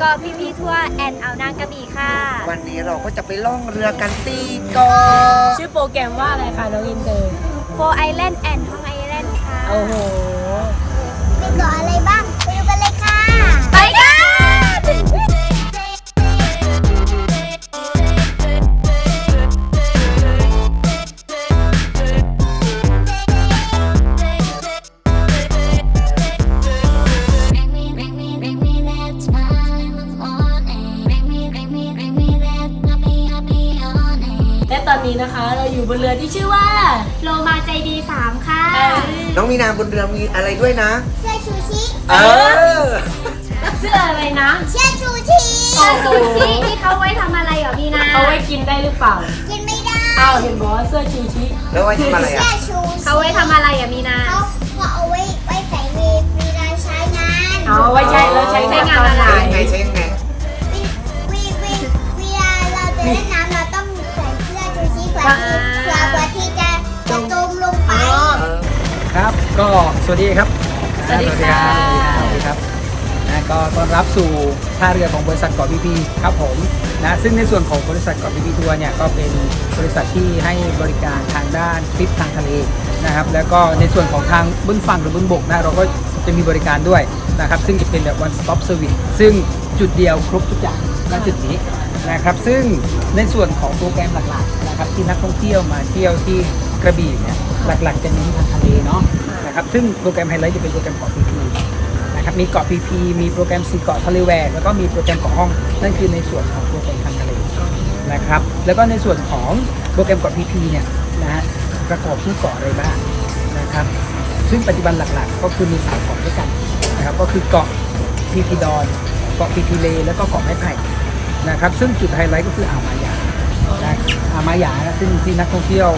เกาะพีพีทัวร์แอนอ่าวนางกระบี่ค่ะ วันนี้เราก็จะไปล่องเรือกันตีเกาะชื่อโปรแกรมว่าอะไรคะน้องอินเตอร์โฟไอแลนด์แอนท้องไอแลนด์ค่ะ โอ้โห บนเรือที่ชื่อว่า โลมาใจดี3ค่ะ น้องมีนาบนเรือมีอะไรด้วยนะ เสื้อชูชีเออ เสื้ออะไรนะ เสื้อชูชีโอ้โหชูชีที่เขาไว้ทำอะไรเหรอพี่นาเอาไว้กินได้หรือเปล่ากินไม่ได้อ้าวเห็นบอกว่าเสื้อชูชิแล้วไว้ทำอะไรอะชูเขาไว้ทำอะไรอะมีนา เขาเขาเอาไว้ไว้ใส่เวเวลาใช้งาน เอาไว้ใช้แล้วใช้ใช้งานอะไร ก็สวัสดีครับสวัสดีค่ะ สวัสดีครับนะก็ต้อนรับสู่ท่าเรือของบริษัทเกาะพีพีครับผมนะซึ่งในส่วนของบริษัทเกาะพีพีทัวร์เนี่ยก็เป็นบริษัทที่ให้บริการทางด้านทริปทางทะเลนะครับแล้วก็ในส่วนของทางบนฝั่งหรือบนบกนะเราก็จะมีบริการด้วยนะครับซึ่งจะเป็นแบบ one stop service ซึ่งจุดเดียวครบทุกอย่างณจุดนี้นะครับซึ่งในส่วนของโปรแกรมหลักๆนะครับที่นักท่องเที่ยวมาเที่ยวที่ กระบี่เนี่ยหลักๆ จะเน้นทางทะเลเนาะนะครับซึ่งโปรแกรมไฮไลท์จะเป็นโปรแกรมเกาะพีพีนะครับมีเกาะพีพีมีโปรแกรมสีเกาะทะเลแหวกแล้วก็มีโปรแกรมเกาะห้องนั่นคือในส่วนของโปรแกรมทางทะเลนะครับแล้วก็ในส่วนของโปรแกรมเกาะพีพีเนี่ยนะฮะประกอบด้วยเกาะอะไรบ้างนะครับซึ่งปัจจุบันหลักๆ ก็คือมีสามเกาะด้วยกันนะครับก็คือเกาะพีพีดอนเกาะพีพีเลแล้วก็เกาะไม้ไผ่นะครับซึ่งจุดไฮไลท์ก็คืออ่าวมายานะอามายานะซึ่งที่นักท่องเที่ยว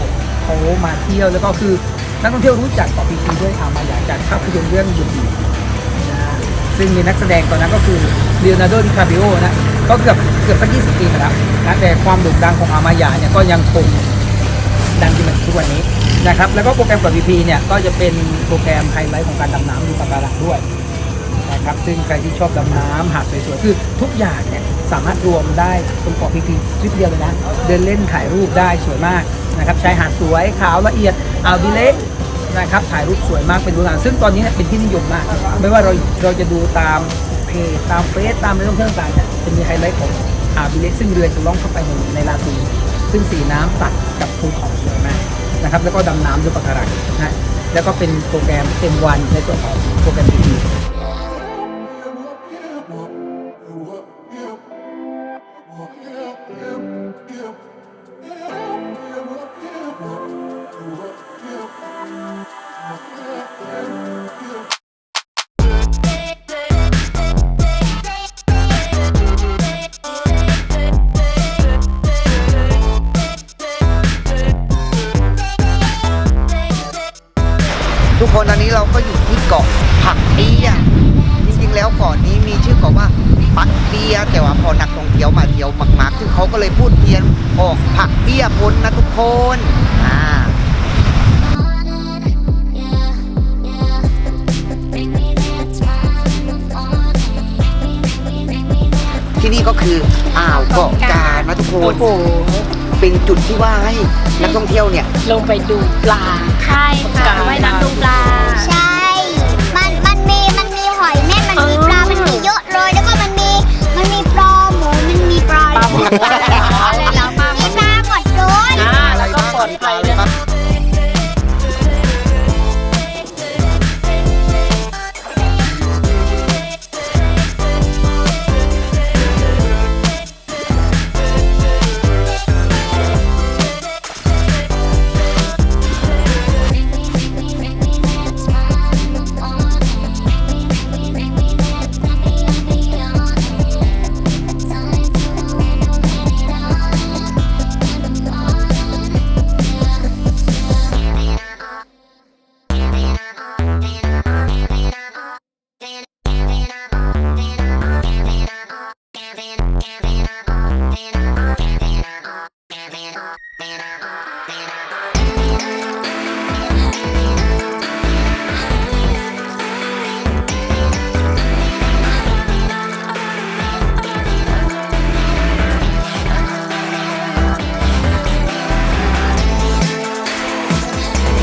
เขามาเที่ยวแล้วก็คือนักท่องเที่ยวรู้จักเกาะพีพีด้วยอามายาจากภาพยนตร์เรื่องยุดีนะซึ่งมีนักแสดงตอนนั้นก็คือเล o โ a r โดดิคา i ิโอนะก็เกือบเกือบสัก20ปีมาแล้วนะแต่ความโด่งดังของอามายาเนี่ยก็ยังคงดังจนถึงทุกวันนี้นะครับแล้วก็โปรแกรมเกาะพีพีเนี่ยก็จะเป็นโปรแกรมไฮไลท์ของการดำน้ำดูปะการังด้วยนะครับซึ่งใครที่ชอบดำน้ำหาดสวยๆคือทุกอย่างเนี่ยสามารถรวมได้ตรงเกาะพีพีทริปเดียวเลยนะ เดินเล่นถ่ายรูปได้สวยมาก นะครับชายหาดสวยขาวละเอียดอ่าวดิเล็กนะครับถ่ายรูปสวยมากเป็นรูปงานซึ่งตอนนี้เนี่ยเป็นที่นิยมมาก ไม่ว่าเราเราจะดูตามเพจตามเฟซตามในช่องทางต่างๆเนี่ยจะมีไฮไลท์ของอ่าวดิเล็กซึ่งเรือจะล่องเข้าไปในในลาตูนซึ่งสีน้ำตัดกับภูเขาสวยมากนะครับแล้วก็ดำน้ำด้วยปะการังนะแล้วก็เป็นโปรแกรมเต็มวันในส่วนของโปรแกรมพี ทุกคนตอนนี้เราก็อยู่ที่เกาะผักเบี้ยจริงๆ แล้วเกาะนี้มีชื่อเกาะว่าปักเบี้ยแต่ว่าพอนักท่องเที่ยวมาเที่ยวมากๆซึ่งเขาก็เลยพูดเพี้ยนออกผักเบี้ยพ้นนะทุกคนอ่า นี่ก็คืออ่าวเกาะกานะทุกคนโอ้โหเป็นจุดที่ว่าให้นักท่องเที่ยวเนี่ยลงไปดูปลาใช่ค่ะไว้น้ำดูปลาใช่ มันมันมีมันมีหอยแม่นมันมีปลา มันมีเยอะเลยแล้วก็มันมีมันมีปลาหมูมันมีปลา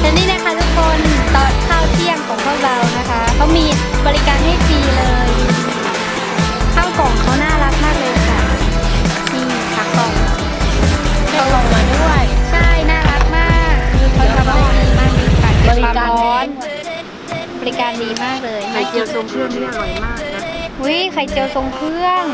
และนี่นะคะทุกคนตอนข้าวเที่ยงของพวกเรานะคะเขามีบริการให้ฟรีเลย เครื่องนี่อร่อยมากนะ วิไข่เจียวทรงเครื่อง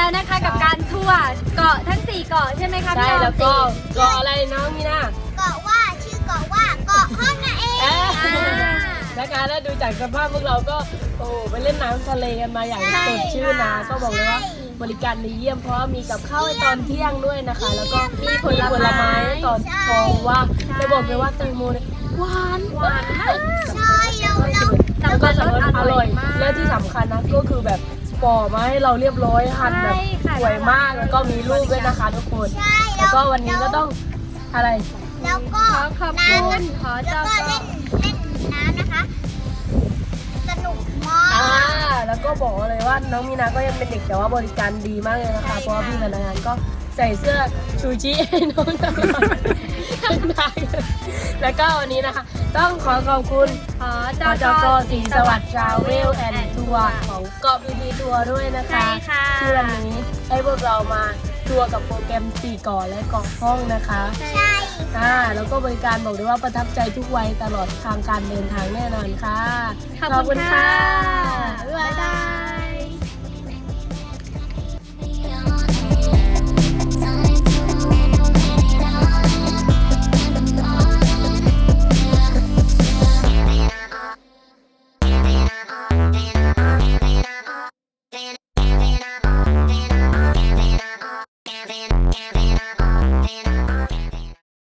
แล้วนะคะกับการทัวร์เกาะทั้ง 4 เกาะใช่ไหมคะใช่พี่ออมแล้วก็เกาะอะไรน้องมีนาเกาะว่าชื่อเกาะว่าเกาะห้องนั่นเองเอ๊ะอ่านะคะแล้วดูจากสภาพพวกเราก็โอ้ไปเล่นน้ำทะเลกันมาอย่างสดชื่นนะก็บอกเลยว่าบริการดีเยี่ยมเพราะว่ามีกับข้าวให้ตอนเที่ยงด้วยนะคะ แล้วก็มีผลไม้ตอนทองว่าจะบอกเลยว่าแตงโมเนี่ยหวานหวาน ใช่เราเรา แล้วก็สำคัญอร่อย และที่สำคัญนะก็คือแบบ ปอกมาให้เราเรียบร้อยหั่นแบบสวยมากแล้วก็มีรูปด้วยนะคะทุกคนใช่แล้วก็วันนี้ก็ต้องอะไร แล้วก็ขอขอบน้ำคุนะณขอแล้วเจ้าก็เกาะเล่นเล่นน้ำนะคะ สนุกมาอ่ากแล้วก็บอกเลยว่าน้องมีนาก็ยังเป็นเด็กแต่ว่าบริการดีมากเลยนะคะเพราะว่าพี่พนักงานก็ใส่เสื้อชูชิให้น้องตลอดแล้วก็วันนี้นะคะ ต้องขอขอบคุณขอจเจ้าจกสีสวัสดิ์ทราเวลแอนด์ทัวร์ของ เกาะพีพีทัวร์ด้วยนะคะ ใช่ค่ะที่วันนี้ให้พวกเรามาทัวร์กับโปรแกรม4เกาะและเกาะห้องนะคะใช่อ่าแล้วก็บริการบอกเลยว่าประทับใจทุกวัยตลอดทางการเดินทางแน่นอนค่ะขอบคุณค่ะ บ๊ายบาย